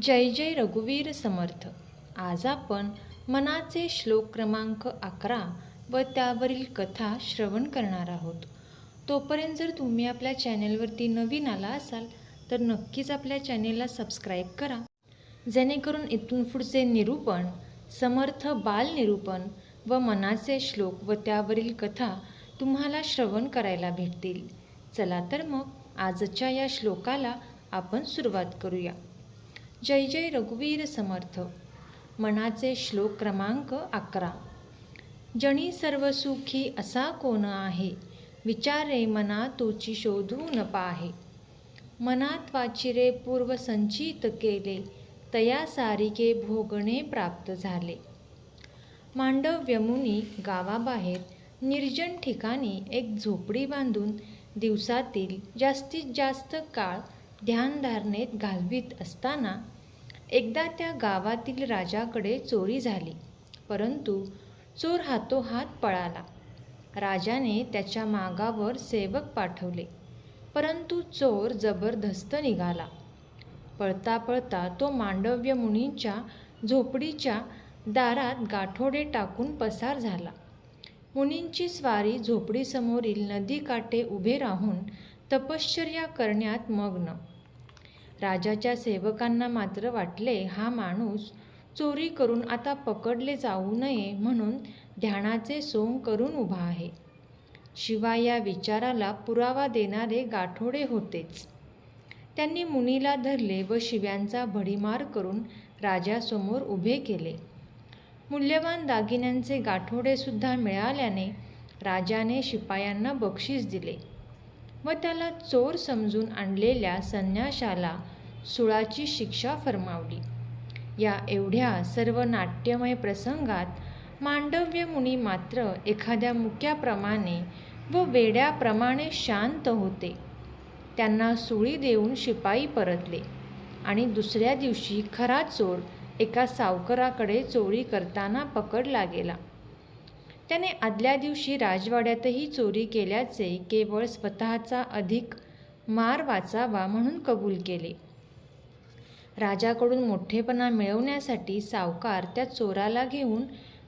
जय जय रघुवीर समर्थ. आज आपण मनाचे श्लोक क्रमांक अकरा व त्यावरील कथा श्रवण करणार आहोत. तोपर्यंत जर तुम्ही आपल्या चॅनेलवरती नवीन आला असाल तर नक्कीच आपल्या चॅनेलला सबस्क्राईब करा. जेणेकरून इथून पुढचे निरूपण समर्थ बाल निरूपण व मनाचे श्लोक व त्यावरील कथा तुम्हाला श्रवण करायला भेटतील. चला तर मग आजच्या या श्लोकाला आपण सुरुवात करूया. जय जय रघुवीर समर्थ. मनाचे श्लोक क्रमांक अकरा. जणी सर्व सुखी असा कोण आहे? विचारे मना तोची शोधू न पाहे. मनात वाचिरे पूर्व संचित केले तया सारिके भोगणे प्राप्त झाले. मांडव्यमुनी गावाबाहेर निर्जन ठिकाणी एक झोपडी बांधून दिवसातील जास्तीत जास्त काळ ध्यानधारणेत घालवीत असताना एकदा त्या गावातील राजाकडे चोरी झाली. परंतु चोर हातोहात पळाला. राजाने त्याच्या मागावर सेवक पाठवले. परंतु चोर जबरदस्त निघाला. पळता पळता तो मांडव्य मुनींच्या झोपडीच्या दारात गाठोडे टाकून पसार झाला. मुनींची स्वारी झोपडीसमोरील नदीकाठे उभे राहून तपश्चर्या करण्यात मग्न. राजाच्या सेवकांना मात्र वाटले हा माणूस चोरी करून आता पकडले जाऊ नये म्हणून ध्यानाचे सोंग करून उभा आहे. शिवाय या विचाराला पुरावा देणारे गाठोडे होतेच त्यांनी मुनीला धरले व शिव्यांचा भडीमार करून राजासमोर उभे केले. मूल्यवान दागिन्यांचे गाठोडेसुद्धा मिळाल्याने राजाने शिपायांना बक्षीस दिले व त्याला चोर समजून आणलेल्या संन्याशाला सुळाची शिक्षा फरमावली. या एवढ्या सर्व नाट्यमय प्रसंगात मांडव्य मुनी मात्र एखाद्या मुक्याप्रमाणे व वेड्याप्रमाणे शांत होते. त्यांना सुळी देऊन शिपाई परतले आणि दुसऱ्या दिवशी खरा चोर एका सावकाराकडे चोरी करताना पकडला गेला त्याने आदल्या दिवशी राजवाड्यातही चोरी केल्याचे केवळ स्वतःचा अधिक मार वाचावा म्हणून कबूल केले. राजाकडून मोठेपणा मिळवण्यासाठी सावकार त्या चोराला घेऊन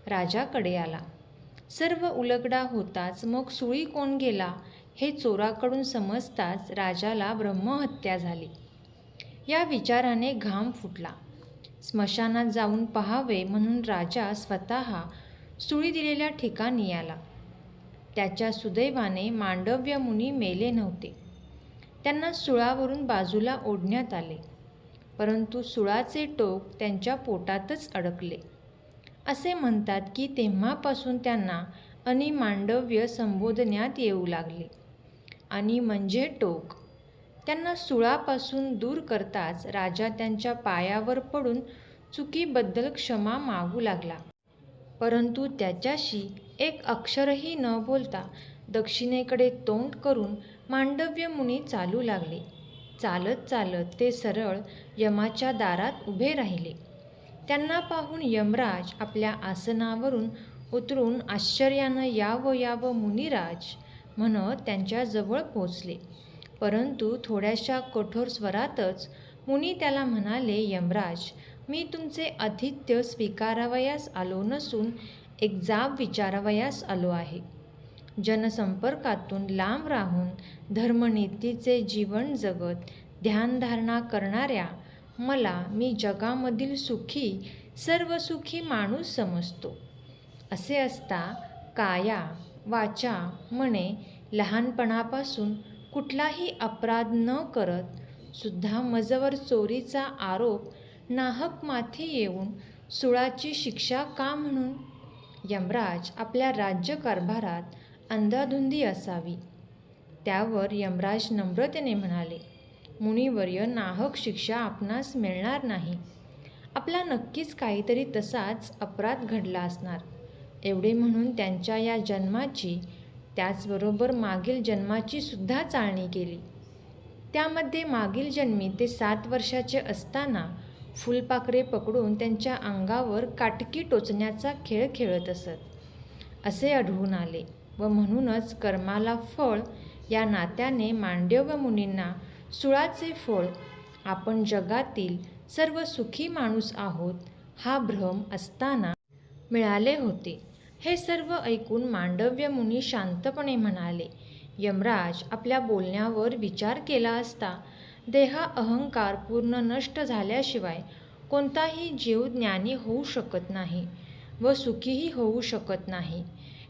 राजाकडे आला. सर्व उलगडा होताच मग सुळी कोण गेला हे चोराकडून समजताच राजाला ब्रह्महत्या झाली. या विचाराने घाम फुटला. स्मशानात जाऊन पहावे म्हणून राजा स्वतः सुळी दिलेल्या ठिकाणी आला. त्याच्या सुदैवाने मांडव्य मुनी मेले नव्हते. त्यांना सुळावरून बाजूला ओढण्यात आले. परंतु सुळाचे टोक त्यांच्या पोटातच अडकले. असे म्हणतात की तेव्हापासून त्यांना आणि मांडव्य संबोधण्यात येऊ लागले. आणि म्हणजे टोक? त्यांना सुळापासून दूर करताच राजा त्यांच्या पायावर पडून चुकीबद्दल क्षमा मागू लागला. परंतु त्याच्याशी एक अक्षरही न बोलता दक्षिणेकडे तोंड करून मांडव्य मुनी चालू लागले. चालत चालत ते सरळ यमाच्या दारात उभे राहिले. त्यांना पाहून यमराज आपल्या आसनावरून उतरून आश्चर्यानं यावं यावं मुनिराज म्हणत त्यांच्याजवळ पोचले परंतु थोड्याशा कठोर स्वरातच मुनी त्याला म्हणाले यमराज मी तुमचे आतिथ्य स्वीकारावयास आलो नसून एक जाब विचारावयास आलो आहे. जनसंपर्कातून लांब राहून धर्मनीतीचे जीवन जगत ध्यानधारणा करणाऱ्या मला मी जगामधील सुखी सर्व सुखी माणूस समजतो. असे असता काया वाचा मने लहानपणापासून कुठलाही अपराध न करत सुद्धा मजवर चोरीचा आरोप नाहक माथी येऊन सुळाची शिक्षा का म्हणून? यमराज आपल्या राज्यकारभारात अंधाधुंदी असावी. त्यावर यमराज नम्रतेने म्हणाले मुनिवर्य नाहक शिक्षा आपणास मिळणार नाही. आपला नक्कीच काहीतरी तसाच अपराध घडला असणार. एवढे म्हणून त्यांच्या या जन्माची त्याचबरोबर मागील जन्माची सुद्धा चाळणी केली. त्यामध्ये मागील जन्मी ते सात वर्षाचे असताना फुलपाखरे पकडून त्यांच्या अंगावर काटकी टोचण्याचा खेळ खेळत असत. असे आढळून आले. व म्हणूनच कर्माला फळ या नात्याने मांडव्य मुनींना सुळाचे फळ. आपण जगातील सर्व सुखी माणूस आहोत हा भ्रम असताना मिळाले होते. हे सर्व ऐकून मांडव्य मुनी शांतपणे म्हणाले यमराज आपल्या बोलण्यावर विचार केला असता देहा अहंकार पूर्ण नष्ट झाल्याशिवाय कोणताही जीव ज्ञानी होऊ शकत नाही व सुखीही होऊ शकत नाही.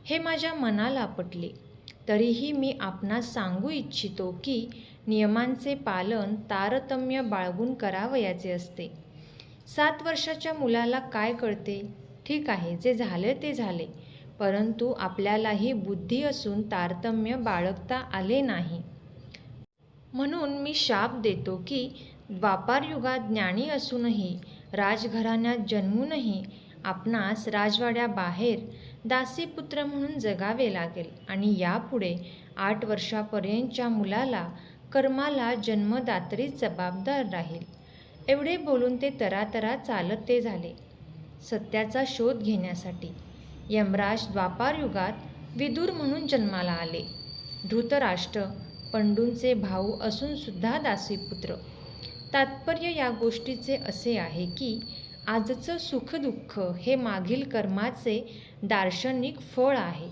हे माझ्या मनाला पटले तरीही मी आपणास सांगू इच्छितो की नियमांचे पालन तारतम्य बाळगून करावयाचे असते. सात वर्षाच्या मुलाला काय कळते? ठीक आहे जे झाले ते झाले. परंतु आपल्यालाही बुद्धी असून तारतम्य बाळगता आले नाही. म्हणून मी शाप देतो की द्वापारयुगात ज्ञानी असूनही राजघराण्यात जन्मूनही आपणास राजवाड्याबाहेर दासीपुत्र म्हणून जगावे लागेल. आणि यापुढे आठ वर्षापर्यंतच्या मुलाला कर्माला जन्मदात्री जबाबदार राहील. एवढे बोलून ते तरातरा चालत ते झाले. सत्याचा शोध घेण्यासाठी यमराज द्वापारयुगात विदुर म्हणून जन्माला आले. धृतराष्ट्र पंडूंचे भाऊ असूनसुद्धा दासीपुत्र. तात्पर्य या गोष्टीचे असे आहे की आजचं सुखदुःख हे मागील कर्माचे दार्शनिक फळ आहे.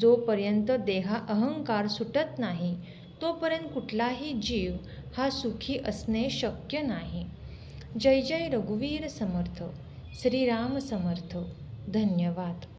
जोपर्यंत देहा अहंकार सुटत नाही तोपर्यंत कुठलाही जीव हा सुखी असणे शक्य नाही. जय जय रघुवीर समर्थ श्रीराम समर्थ. धन्यवाद.